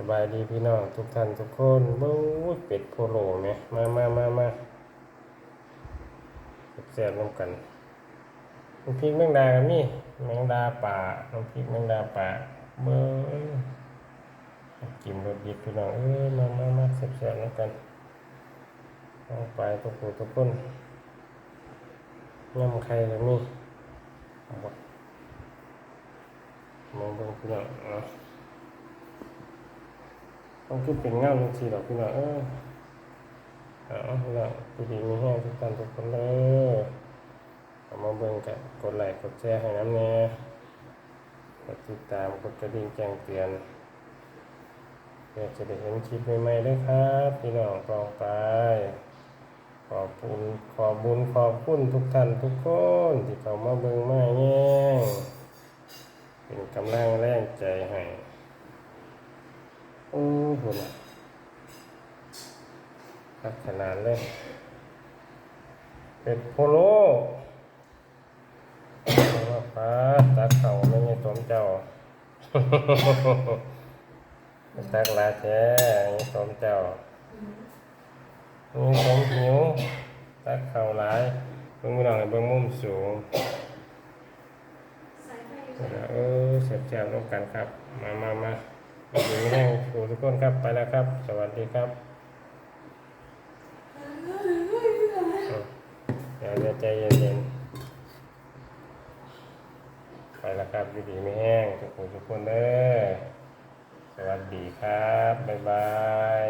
สบายดีพี่น้องทุกท่านทุกคนบู๊ยเป็ดโพโลเนี่ยมามามามาแซ่บๆร่วมกันน้ำพริกแมงดากันนี่แมงดาป่าน้ำพริกแมงดาป่าเบอร์กินรสดิบพี่น้องเอ้ยมามามาแซ่บๆร่วมกันเอาไปทุกคนทุกคนยำไข่กันนี่มองเบิ่งพี่น้องเนาะ ต้องคิดเป็นเงาจริงๆหรอกพี่น้องเออเอาพี่น้องพี่ดีมีแห้งทุกท่านทุกคนเลยเอามาเบิ่งกันกดไลค์กดแชร์ให้น้ำแน่กดติดตามกดกระดิ่งแจ้งเตือนเพื่อจะได้เห็นคลิปใหม่ๆด้วยครับพี่น้องกองไปขอบคุณขอบบุญขอบคุณทุกท่านทุกคนที่เข้ามาเบิ่งมาแย่เป็นกำลังแรงใจให้ โอ้โหนะพัฒนาดเลยเป็ดโพโลว่าฟ้าตาเขาไม่มีตมเจ้าตักลาแท้มีตมเจ้ามีตมหิวตักเข่าหลายเบิ่งมือหน่อยเบิ่งมุมสูงเออเสียบแจวร่วมกันครับ มามามา อยู่แห้งถูทุกคนครับไปแล้วครับ สวัสดีครับอย่าใจเย็นๆไปแล้วครับดีไม่แห้งทุกคนทุกคนเด้อสวัสดีครับ บ๊ายบาย